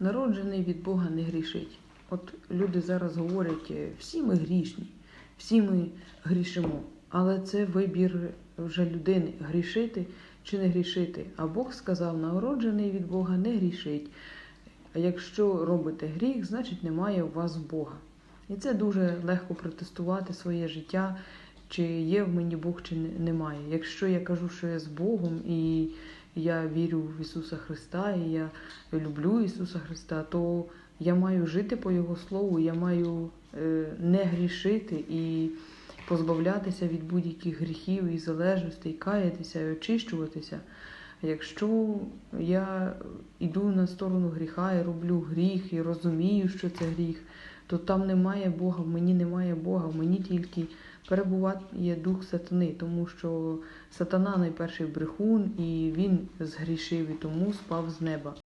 народжений від Бога не грішить. От люди зараз говорять, е, всі ми грішні, всі ми грішимо. Але це вибір вже людини грішити чи не грішити. А Бог сказав, народжений від Бога не грішить. А якщо робите гріх, значить немає у вас Бога. І це дуже легко протестувати своє життя, чи є в мені Бог, чи немає. Якщо я кажу, що я з Богом і я вірю в Ісуса Христа, і я люблю Ісуса Христа, то я маю жити по Його Слову, я маю е, не грішити і позбавлятися від будь-яких гріхів і залежностей, каятися і очищуватися. Якщо я йду на сторону гріха і роблю гріх, і розумію, що це гріх, то там немає Бога, в мені немає Бога, в мені тільки перебуває дух сатани, тому що сатана найперший брехун, і він згрішив і тому спав з неба.